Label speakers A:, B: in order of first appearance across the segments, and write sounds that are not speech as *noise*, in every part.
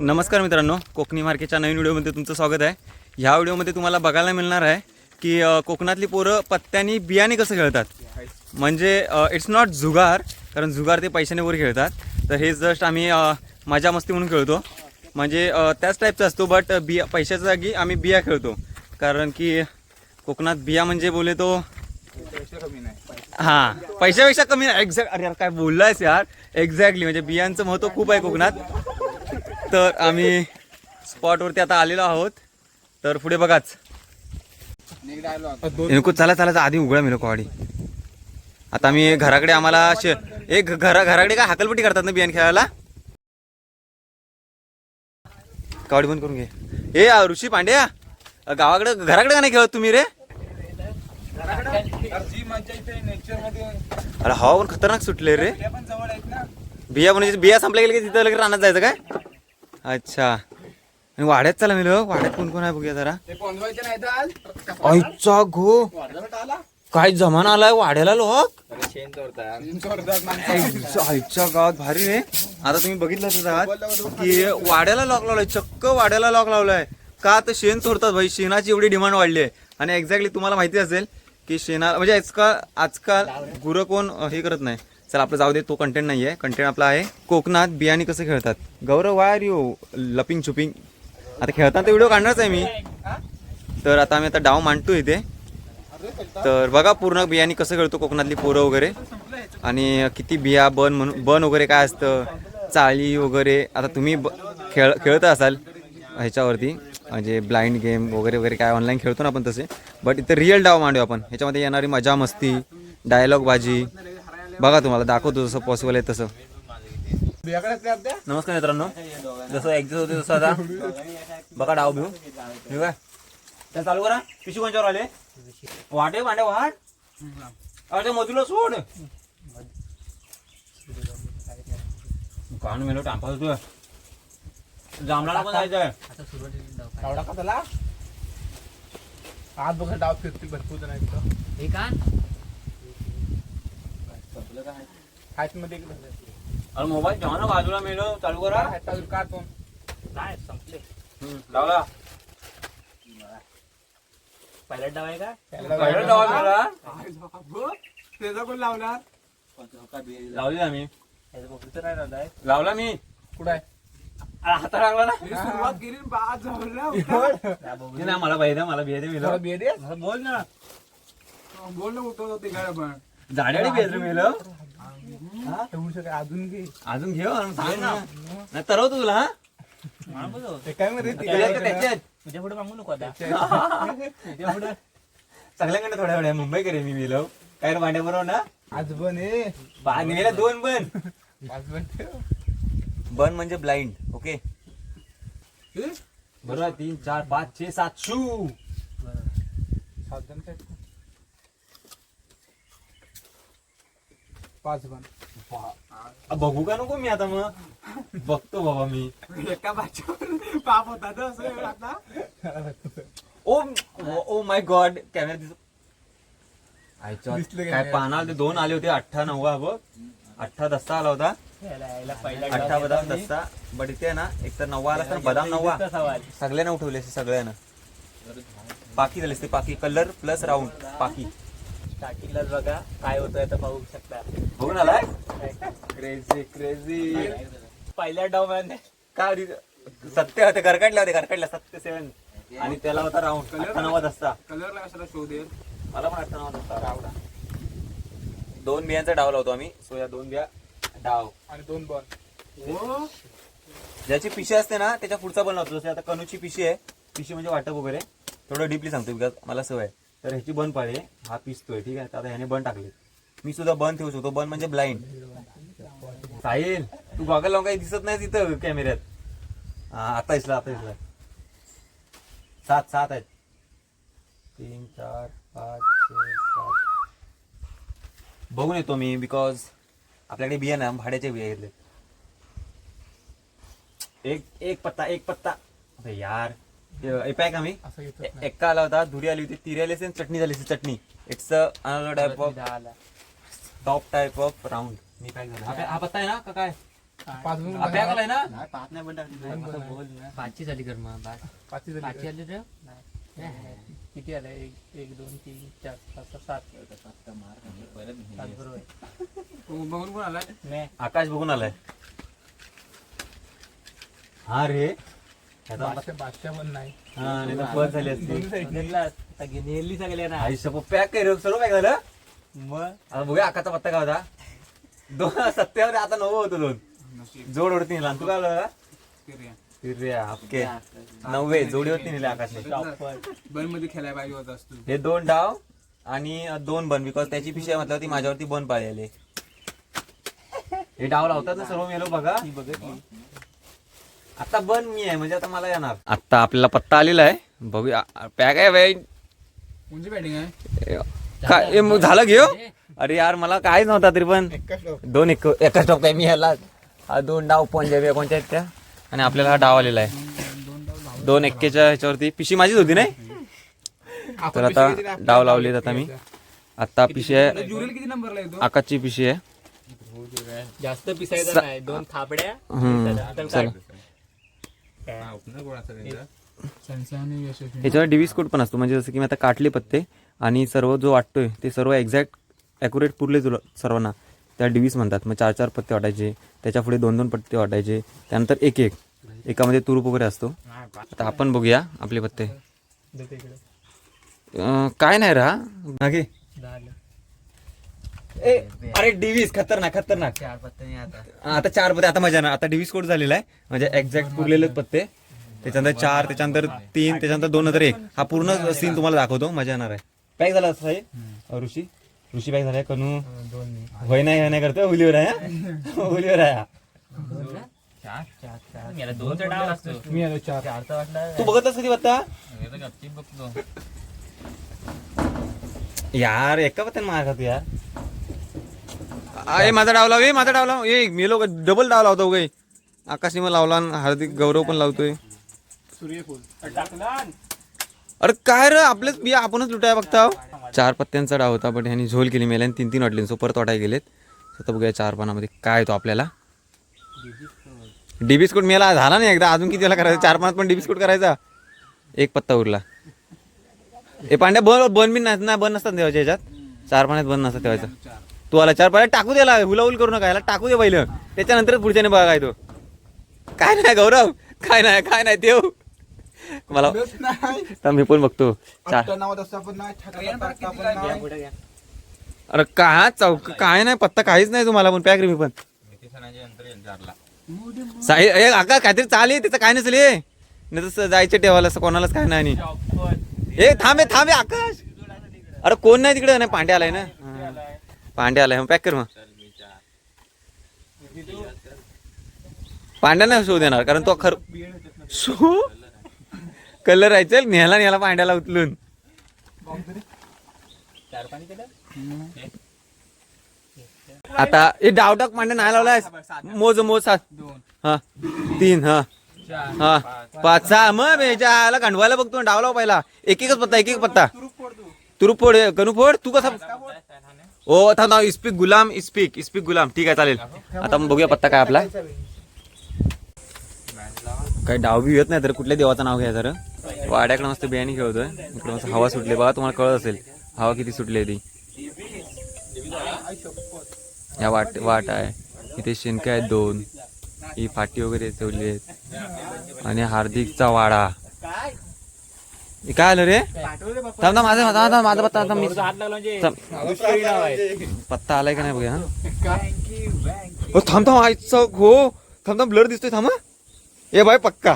A: नमस्कार मित्रांनो कोकणी मार्केटच्या नवीन व्हिडिओमध्ये तुमचं स्वागत आहे. ह्या व्हिडिओमध्ये तुम्हाला बघायला मिळणार आहे की कोकणातली पोरं पत्त्यानी बियाणे कसं खेळतात. म्हणजे इट्स नॉट जुगार कारण जुगार ते पैशाने वर खेळतात. तर हे जस्ट आम्ही मजा मस्ती म्हणून खेळतो. म्हणजे त्याच टाईपचा असतो बट बिया पैशाच्या जागी आम्ही बिया खेळतो. कारण की कोकणात बिया म्हणजे बोले तो हां पैशापेक्षा कमी नाही. एक्झॅक्ट अरे यार काय बोललायस यार? एक्झॅक्टली म्हणजे बियांचं महत्त्व खूप आहे कोकणात. तर आम्ही स्पॉटवरती आता आलेलो आहोत. तर पुढे बघाच. नको चला चला आधी उघडा मिळो कवाडी आता आम्ही घराकडे आम्हाला शे- एक घरा घराकडे काय हाकलपट्टी करतात ना बियाण खेळायला? कवाडी बंद करून घे. ए ऋषी पांड्या गावाकडे घराकडे का नाही खेळत तुम्ही रे? अरे हवा पण खतरनाक सुटले रे. बिया म्हणजे बिया संपल्या गेले की तिथं लगेच रानात जायचं काय? अच्छा. आणि वाड्यात चला मिळव वाड्यात कोण कोण आहे बघूया जरा.
B: ते पोंदवायचे नाही तर आज.
A: आईचा घो. काय जमाना आलाय वाड्याला लोक. आईच्या गावात भारी रे आता तुम्ही बघितलं आहात की वाड्याला लॉक लावलाय चक्क वाड्याला लॉक लावलाय. का तर शेण चोरतात भाई? शेणाची एवढी डिमांड वाढली आहे. आणि एक्झॅक्टली तुम्हाला माहिती असेल की शेणा म्हणजे आजकाल आजकाल गुरं कोण हे करत नाही. चल आपलं जाऊ दे तो कंटेंट नाही आहे कंटेंट आपला आहे कोकणात बियाणी कसं खेळतात? गौरव वायर यू लपिंग छुपिंग? आता खेळताना तर व्हिडिओ काढणारच आहे मी. तर आता आम्ही आता डाव मांडतो इथे. तर बघा पूर्ण बियाणी कसं खेळतो कोकणातली पोरं वगैरे. आणि किती बिया बन म्हणून बन वगैरे काय असतं? चाळी वगैरे. आता तुम्ही ब खेळ खेळत असाल ह्याच्यावरती. म्हणजे ब्लाइंड गेम वगैरे वगैरे काय ऑनलाईन खेळतो ना आपण तसे. बट इथं रिअल डाव मांडू आपण. ह्याच्यामध्ये येणारी मजा मस्ती डायलॉग बाजी बघा तुम्हाला दाखवतो जसं पॉसिबल आहे तसं. नमस्कार मित्रांनो जसं एक्झिट होते तसं आता. बघा डाव घेऊ ठीक आहे? त्या चालू करा. पिशू कोणच्यावर आले? वाटे वाटे वाट? अरे मधुला सोड. कान मेलो टांपा तू जांभळाला पण जायचंय.
B: डावडा का त्याला आज बघा डाव फिरतील भरपूर जण आहे
C: हे का
B: मध्ये.
A: अरे मोबाईल ना बाजूला चालू करा.
B: का तो
C: काय संपले.
A: लावला
C: पहिला डाव आहे का?
A: पहिला डाव मेला
B: त्याचा कोण लावणार
A: लावली आम्ही
C: नाही राहिलाय
A: लावला मी.
B: कुठं आहे?
A: हाता लागला ना.
B: मी सुरुवात केली बाद झालं. *laughs*
A: मला पाहिजे मला बिया दे
B: थोडं
A: मेलो
B: बिये दे.
A: बोल ना.
B: बोल ना उठवत होते काय पण.
A: झाड्याने दे मेलो.
B: अजून घे.
A: अजून घेऊ आणि सांग ना. नाही तरवतो तुला हा.
B: ते काय मध्ये ते?
A: त्याच्यात का
B: काय
A: त्याच्यात.
C: तुझ्या पुढे मागू नको आता.
A: सगळ्याकडे थोड्या थोड्या मुंबई करे मी मेलो. काय रे भांड्या बरोबर ना?
B: आज पण हे
A: बा- नेला दोन बन.
B: आज पण ठेव.
A: बन म्हणजे ब्लाइंड ओके? बरोबर तीन चार पाच छे सात शू.
B: सात जण काय? पाच पण.
A: आ, बघू का नको मी आता मग? बघतो बाबा मी.
B: एका बाच्यावर पाप होता तर असं आता
A: ओ ओ माय गॉड कॅमेरा दिसत आयच्या
B: दिसलं का
A: काय
B: नाही?
A: पाना आले दोन आले होते अठ्ठा नव्वा बघ. अठ्ठा दस्ता आला होता.
C: याला याला पहिला
A: अठ्ठा बदाम दस्ता. बट इथे ना एक तर नव्वा आला तर बदाम नव्वा.
C: सवाल
A: सगळ्यांना उठवले असे सगळ्यांना. पाकी झाले असते पाकी. कलर प्लस राऊंड पाकी.
C: स्टार्टिंगलाच बघा काय होतंय आता पाहू शकता.
A: बघून आलाय? क्रेझी क्रेझी
C: पहिल्या डाव
A: काय? सत्य होते गरकाटले होते गरकाटले सत्य सेवन आणि त्याला होता राऊंड अठ्ठा नव्वद असता.
B: कलरला कशाला शोध येईल
A: मला पण अठ्ठा नव्वद असता रावडा दोन बियांचा डाव लावतो आम्ही. सो या दोन बिया डाव.
B: आणि दोन बॉल हो?
A: ज्याची पिशी असते ना त्याच्या पुढचा बन लावतो. जसे आता कनूची पिशी आहे. पिशी म्हणजे वाटप वगैरे. थोडं डीपली सांगतो बिकॉज मला सवय आहे. तर ह्याची बन पाळी हा पिसतोय ठीक आहे? तर आता ह्याने बन टाकले. मी सुद्धा बन ठेवू शकतो. बन म्हणजे ब्लाइंड साहिल तू गॉगल लावून काही दिसत नाही तिथं कॅमेऱ्यात हा आता इसला आता इसला सात सात आहेत. तीन चार पाच छे सात. बघून येतो मी बिकॉज आपल्याकडे बिया ना भाड्याचे बिया घेतले एक एक पत्ता एक पत्ता. अरे यार. ए- पॅक आम्ही एक्का आला होता धुरी आली होती तिरी आली असेल चटणी झाली असेल चटणी. It's another type of top type of round मी काय झालं. हा- हा पत्ता आहे ना का काय?
C: पाचची झाली कर मग पाचची आली रे
B: किती आलं एक एक दोन तीन चार पाच सात.
C: सात बरोबर.
B: बघून कोण आलाय?
A: आकाश बघून आलाय. हा रे.
B: बादशा बादशा पण नाही.
A: हा, नाही तर बस झाली असती.
C: घेतला आता घे- नेली सगळ्या ना
A: आयुष्य पॅक काय रे सर्व पॅक झालं.
C: मग?
A: आता बघूया आकाचा पत्ता काय होता. दोन सत्यावर आता नऊ होतो दोन. जोड वरती नेला. तू काय आलं तिर्या, ओके. नव्वे जोडीवरती नेले आकाशने.
B: बनमध्ये खेळायला पाहिजे होता असतो.
A: हे दोन डाव आणि दोन बन बिकॉज त्याची पिशवी म्हटलं ती माझ्यावरती बन पाळलेले हे डाव लावतात ना सर्व मेलो बघा. आता बन मी आहे म्हणजे आता मला येणार. आता आपल्याला पत्ता आलेला आहे. बघूया. पॅक आहे बाई.
B: कोणची बॅटिंग आहे?
A: काय ए, मग झालं घेऊ? अरे यार मला काहीच नव्हता तरी पण. दोन एक एका स्टॉप आहे मी ह्याला हा दोन डाव पंजाबी कोणत्या आहेत त्या? आणि आपल्याला हा डाव आलेला आहे. दोन एक्केच्या ह्याच्यावरती. पिशी माझीच होती नाही? तर आता डाव लावलेत आता मी. आता पिशी आहे.
B: जुरेल किती नंबरला येतो
A: आकाशची पिशी आहे.
C: जास्त पिसायचं नाही. दोन थापड्या.
A: हम्म, चला.
B: संशय आणि यशस्वी
A: याच्यावर डिव्हिस कोड पण असतो. म्हणजे जसं की मी आता काटले पत्ते आणि सर्व जो वाटतोय ते सर्व एक्झॅक्ट ॲक्युरेट पुरले तुला सर्वांना. त्या डिव्हिस म्हणतात. मग चार चार पत्ते वाटायचे. त्याच्या पुढे दोन दोन पत्ते वाटायचे. त्यानंतर एक एक. एकामध्ये तुरूप वगैरे असतो. आता आपण बघूया आपले पत्ते. काय नाही रा मागे. ए अरे डिव्हिस खतरनाक खतरनाक.
C: चार पत्ते आता.
A: हा, आता चार पत्ते आता मजा ना आता डिव्हिस कोड झालेला आहे. म्हणजे एक्झॅक्ट पुरलेले पत्ते. त्याच्यानंतर चार त्याच्यानंतर तीन त्याच्यानंतर दोन नंतर एक. हा पूर्ण सीन तुम्हाला दाखवतो. मजा येणार आहे. पॅक झाला असं आहे ऋषी? ऋषी पॅक झालाय. कनू?
B: दोन
A: होय नाही हे नाही करतो हुलीवर आहे हा? *laughs* हुलीवर आहे हा.
C: चार चार चार. याला दोनचा डाव असतो
B: मी आलो चार.
C: चारचा वाटला.
A: तू बघतस कधी पत्ता?
C: बघतो.
A: यार एका पत्त्याने मार खातो यार. ए माझा डाव लाव ए माझा डाव लाव. ए मी लोक डबल डाव लावतो गे आकाशने मग लावला आणि हार्दिक गौरव पण लावतोय. अरे काय रे आपलेच बिया आपणच लुटाय बघता. चार पत्त्यांचा डाव होता पण ह्यांनी झोल केली मेल्या तीन तीन वाटले सो परत वाटाय गेलेत. आता बघूया चार पानामध्ये काय येतो आपल्याला. डिबिस्कुट मेला झाला नाही एकदा. अजून किती वेळा करायचं? चार पानात पण डिबिस्कुट करायचा. एक पत्ता उरला. ए पांड्या बन बन बी नाही बन नसतात देवाच्या ह्याच्यात. चार पाण्यात बन नसतात ठेवायचं तू आला चार पाण्यात टाकू द्याला हुलाहुल करू नका याला टाकू दे पहिलं त्याच्यानंतर पुढच्याने बघा काय तो. काय नाही गौरव काय नाही काय नाही देव. मला मी पण बघतो. चार. अरे काय चौक काय नाही पत्ता काहीच नाही तुम्हाला पण पॅक रे मी पण. साई ए आका काहीतरी चालेल त्याचं काय नसेल हे नाही तर जायचे ठेवायला असं कोणालाच काय नाही आणि ए थांबे थांबे आकाश. अरे कोण नाही तिकडे? नाही पांड्या आलाय ना. पांड्या आलाय मग पॅक कर मग. पांड्या नाही शो देणार कारण तो खर शो? कलर आहे चल न्यायला न्यायला पांड्याला उचलून. आता हे डावटाक पांड्या नाही लावलाय. मोज मोज सात. हा. तीन हा. हा. पाच सहा. मग याला खंडवायला बघतो डाव लाव पहिला. एक एकच पत्ता एक एक पत्ता. तुरुप फोड कनू फोड. तू कसा ओ आता नाव इस्पिक गुलाम इस्पिक इस्पिक गुलाम. ठीक आहे चालेल. आता मग बघूया पत्ता काय आपला. काही डाव बी येत नाही तर कुठल्या देवाचं नाव घ्या तर वाड्याकडे मस्त बियाणी खेळतोय. इकडे मस्त हवा सुटली बघा तुम्हाला कळत असेल. हवा किती सुटली ती. या वाट वाट आहे. इथे शिंके आहेत दोन. ही फाटी वगैरे ठेवली आहेत. आणि हार्दिकचा वाडा. हे काय आलं रे? थांब माझा माझा माझा माझा पत्ता थांब मी
C: हात लागला म्हणजे
A: पत्ता आलाय का नाही बघूया हा? हो थांब थांब आईचा हो. थांब थांब ब्लर दिसतोय थांब हा. ए बाय पक्का.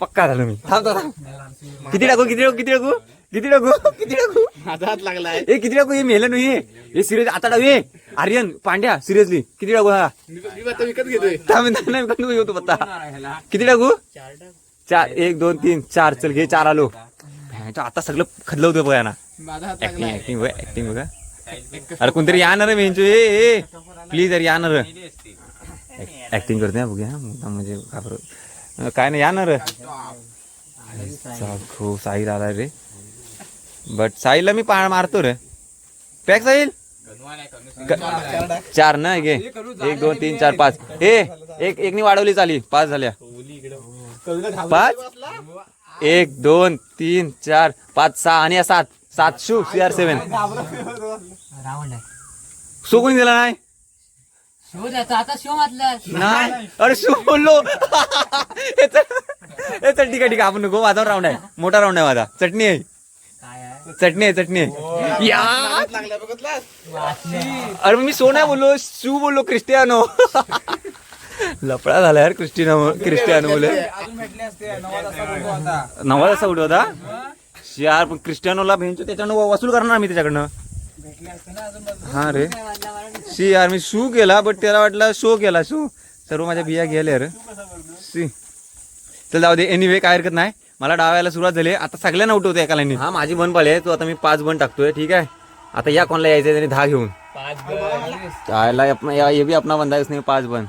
A: पक्का झालं मी. थांब थांब थांब. किती टाकू किती टाकू किती टाकू? किती टाकू किती टाकू?
C: माझा हात लागलाय.
A: ए किती टाकू हे मेलं नाही हे सिरियस आता टाकू हे आर्यन पांड्या सिरियसली किती टाकू हा?
B: विकत घेतोय.
A: थांब थांब, नाही कमी घेऊ तू पत्ता किती टाकू?
C: चार टाक.
A: चार एक दोन तीन चार. चल घे चार आलो. ह्याचं आता सगळं खदलं होतं बघा ना. ऍक्टिंग ऍक्टिंग बघा ऍक्टिंग बघा. अरे कोणतरी या ना रे मेंचू ए ए प्लीज अरे या ना रे ऍक्टिंग करते बघूया म्हणजे घाबर काय नाही या ना रे हो साहिल आला रे. बट साहिलला मी पा मारतो रे. पॅक साहिल. चार ना घे एक दोन तीन चार पाच. ए एक एकनी वाढवली चाली. पाच झाल्या. पाच? एक दोन तीन चार पाच सहा आणि या सात. सात शू सी आर सेवन
B: रावण आहे.
A: शो कोणी दिला नाही?
B: शो द्यायचा आता शो मातला
A: नाही? अरे शो बोललो. हे चल हे ठीक आहे ठीक आहे. आपण नको माझा राऊंड आहे. मोठा राऊंड आहे माझा. चटणी आहे. चटणी आहे चटणी आहे. या! अरे मी सो नाही बोललो शू बोललो क्रिस्टियानो लफडा झाला यार क्रिस्टियानो क्रिस्टियानो बोले नवा असा उडव होता यार पण क्रिस्टियानोला भेंचो त्याच्यानं वसूल करणार मी त्याच्याकडनं. हा रे. शी यार मी शू केला बट त्याला वाटलं शो केला शो. सर्व माझ्या बिया गेल्या रे. सी चल जाऊ दे. एनिवे काय हरकत नाही. मला डावायला सुरुवात झाली. आता सगळ्यांना उठवते एका लाईनी हा माझी बन पाळी आहे. तो आता मी पाच बन टाकतोय ठीक आहे? आता या कोणाला यायचंय त्याने दहा घेऊन.
C: पाच बन
A: त्याला अपना या ये भी अपना बंदा है उसने पाच बन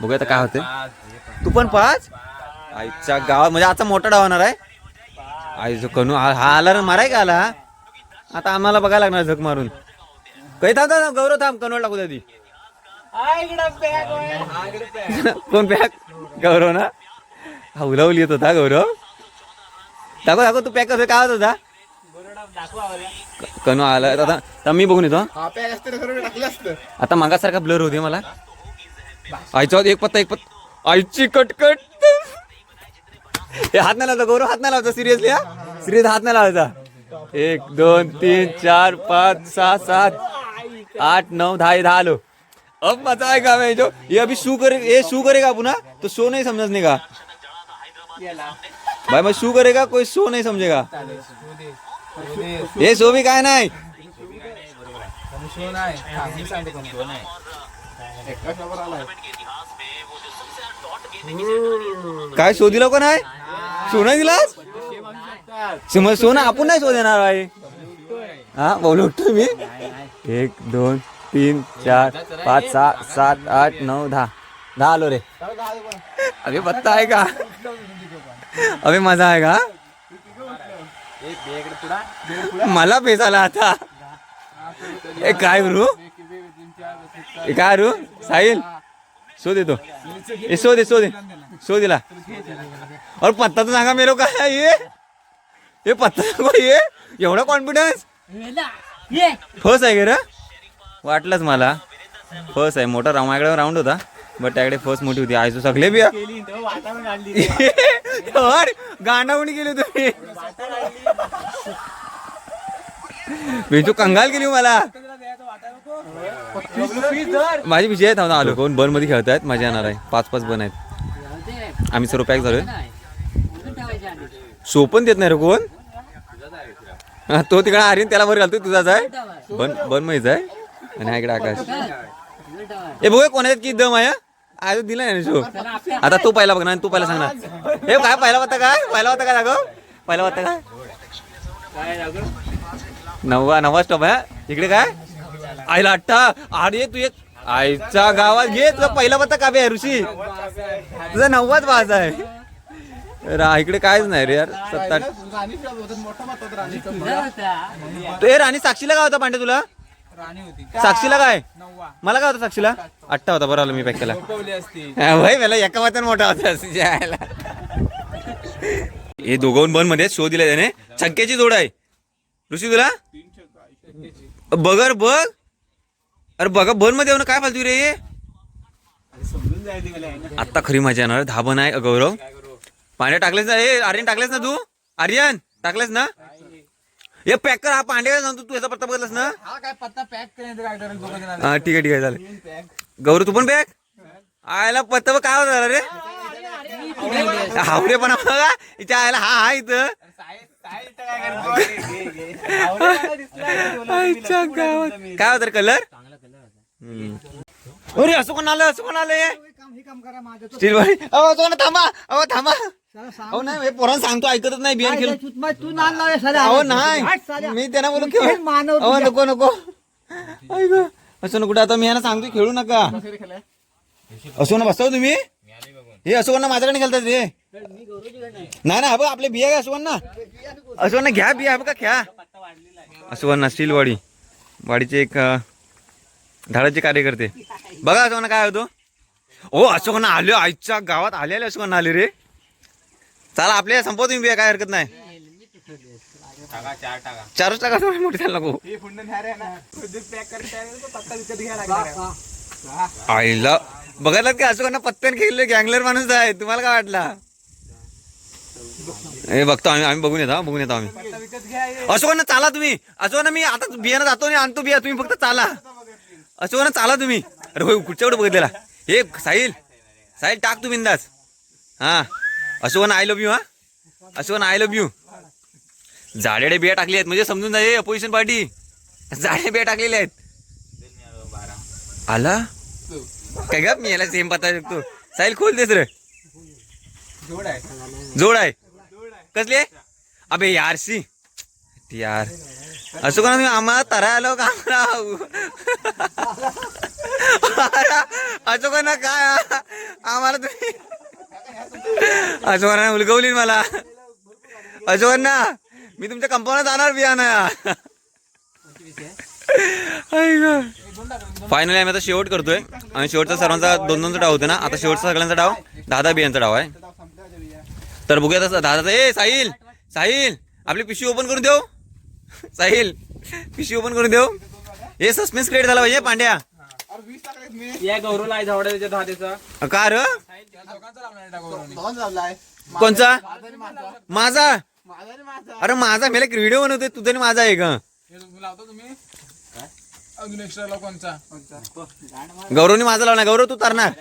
A: बघूया आता काय होते तू पण पाच आईच्या गावात म्हणजे आता मोठा डाव होणार आहे. आई जो कनू हा हा आला ना माराय का आला हा? आता आम्हाला बघायला लागणार झक मारून. काही थांब थांब, गौरव थांब कनवड टाकू द्या कोण पॅक? गौरव ना? हा उलावली येत होता गौरव. दाखव दाखव तू पॅक कसं काय होत होता? कनू आला आता मी बघून येतो हा. आता मागासारखा ब्लर होते मला. आईचा एक पत्ता एक पत्ता. आईची कटकट. हे हात नाही लावता गौरव हात नाही लावता सिरियसली हा? सिरियस हात नाही लावायचा. एक दोन तीन चार पाच सहा सात आठ नऊ दहा दहा आलो. अब मजा आहे का मैं जो ये अभी शू करे ये शू करेगा पुन्हा? तो शो नहीं समझने का? भाई मैं शू करेगा कोई शो नहीं समझेगा ये शो भी काय नाही. काय शो दिला का नाही शो नाही दिलास समज शो ना आपण नाही शो देणार आहे हा बोलू उठतो मी? एक दोन तीन चार पाच सहा सात आठ नऊ दहा. दहा आलो रे. अभि पत्ता आहे का? अभि मजा आहे का? मला पेस आला आता. ए काय रू ए काय रू? साहिल? सो देतो ए सो दे सो दे सो दिला और पत्ता तो सांगा मेरे काय आहे? ये ये पत्ता नको ये एवढा कॉन्फिडन्स
B: ये
A: फर्स्ट आहे का रे? वाटलंच मला. फर्स्ट आहे. मोठा राऊंड माझ्याकडे राऊंड होता. बट त्याकडे फर्स्ट मोठी होती. आयसो सगळे बी
C: वातावरण *laughs*
A: अरे गाणं कोणी गेले तुम्ही बेचू कंगाल केली हो मला. माझी विजय आहेत थांबा आलो. कोण? बनमध्ये खेळतायत मजा येणार आहे. पाच पाच बन आहेत. आम्ही सर्व पॅक झालोय. सोपन पण देत नाही रे कोण? तो तिकडे आर्यन त्याला वर घालतोय तुझाच आहे. बन बन माहीत आहे. आणि इकडे आकाश. ए बघूया कोणाच्यात की दम आहे आज दिला नाही शो. आता तू पहिला बघणार ना तू पहिला सांगणार. हे काय पहिला होता काय? पहिला होता काय दाखव. पहिला होता काय? नववा नववा स्टॉप आहे इकडे काय? आईला अट्टा अरे तू एक. आईच्या गावात घे तुझा पहिला पत्ता का आहे ऋषी? तुझा नववाच वाज आहे. रा इकडे कायच नाही रे यार सत्ता ते राणी साक्षीला काय होता पांडे तुला? साक्षीला काय? मला काय होता साक्षीला? अट्टा होता बरं आलं मी पॅक केला. भाई मला एका वाचन मोठा होता जायला हे दोघं बनमध्ये शो दिला त्याने. छक्क्याची जोड आहे. ऋषी तुला बगर बघ अरे बघा बनमध्ये येऊन काय फालतू रे हे? आत्ता खरी मजा येणार दहा बन आहे गौरव पांड्या टाकलेस ना हे आर्यन टाकलेस ना तू आर्यन टाकलेस ना हे पॅक कर हा पांड्या सांगतो तू याचा पत्ता बघलास ना
B: हा काय पत्ता पॅक
A: हा ठीक आहे ठीक आहे चालेल गौरव तू पण बॅग आयला पत्ता बघ काय होता रे हावरे पण बघा इथे आयला हा हा इथं गावात. काय होतं कलर? अरे असं कोण आलं? असं कोण आलंय स्टील बाई अहो असं कोण थांबा. अहो थांबा. अहो नाही हे पोरांना सांगतो ऐकतच नाही बियाण खेळ
B: तू
A: अहो नाही. मी त्यांना बोलू खेळ अहो नको नको. ऐक असं नको आता मी यांना सांगतो खेळू नका. असो ना बसताव तुम्ही? हे असो ना माझ्याकडे खेळतात रे? नाही ना बघ आपले बिया घ्या असो ना असो ना घ्या बिया बघा घ्या. असो ना स्टीलवाडी वाडीचे एक धाडाचे कार्य कार्यकर्ते. बघा असो ना काय होतो? ओ अशोकांना आले आईच्या गावात आले आले ना आले रे. चला आपल्या संपव तुम्ही बिया, काय हरकत नाही.
C: चार टाका
A: चारच टाका मोठी त्याला नको. आईला बघायला की? अशोकांना पत्त्यान खेळले गँगलर माणूस आहे. तुम्हाला काय वाटला? हे बघतो आम्ही आम्ही बघून येतो बघून येतो आम्ही. अशोकांना चाला तुम्ही. अशोकांना मी आता बियाणं जातो आणि आणतो बिया तुम्ही फक्त चाला. अशोकांना चाला तुम्ही. अरे होय कुठच्याकडे बघितलेला? हे साहिल साहिल टाक तू बिंदास. हा. अशोकांना आय लव्ह यू हा. अशोकांना आय लव्ह यू झाडेडे बिया टाकली आहेत म्हणजे समजून जा अपोजिशन पार्टी झाडे बिया टाकलेल्या आहेत. आला? काय ग मी याला सेम पत्ता शकतो. साहिल खोल देस रे जोड आहे जोड आहे? अबे यार सी. यार. असं कोणा तुम्ही आम्हाला तरा आलो का असं कोणा काय आम्हाला तुम्ही असं उलगवली मला. असं ना? मी तुमच्या कंपाऊंडात जाणार बियाणा. फायनली आम्ही आता शेवट करतोय. आणि शेवटचा सर्वांचा दोन दोनचा डाव होतो ना. आता शेवटचा सगळ्यांचा डाव दहा दहा बियांचा डाव आहे. तर बघूया तसं दहा ए साहिल साहिल आपली पिशवी ओपन करून देऊ. साहिल पिशवी ओपन करून देऊ. हे सस्पेन्स क्रिएट झाला पाहिजे पांड्या.
C: या गौरवला आहे झावड्या त्याच्या दहा त्याचा
A: का र? कोणचा? माझा? अरे माझा मेला व्हिडिओ बनवतोय तुझा माझा आहे का गौरवनी माझा लावणार गौरव तू तरणार.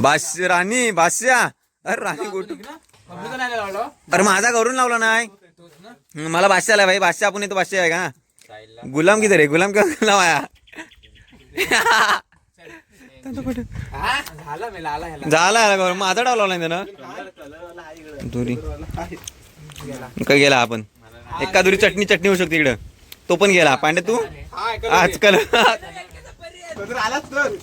A: बादशा राणी बादशा अरे राणी गोटू.
D: नाही लावलो
A: अरे माझा गौरव लावला नाही. हं, मला बादशा आला भाई. बादशा आपण येतो बादशा आहे का? गुलाम किती रे? गुलाम का लावाया
C: झाला
A: माझा डाव लावला नाही त्यानं. दुरी. काय गेला आपण. एका दुरी चटणी चटणी होऊ शकते इकडं. तो पण गेला. पांडे तू? आजकाल. Quando ralha tudo.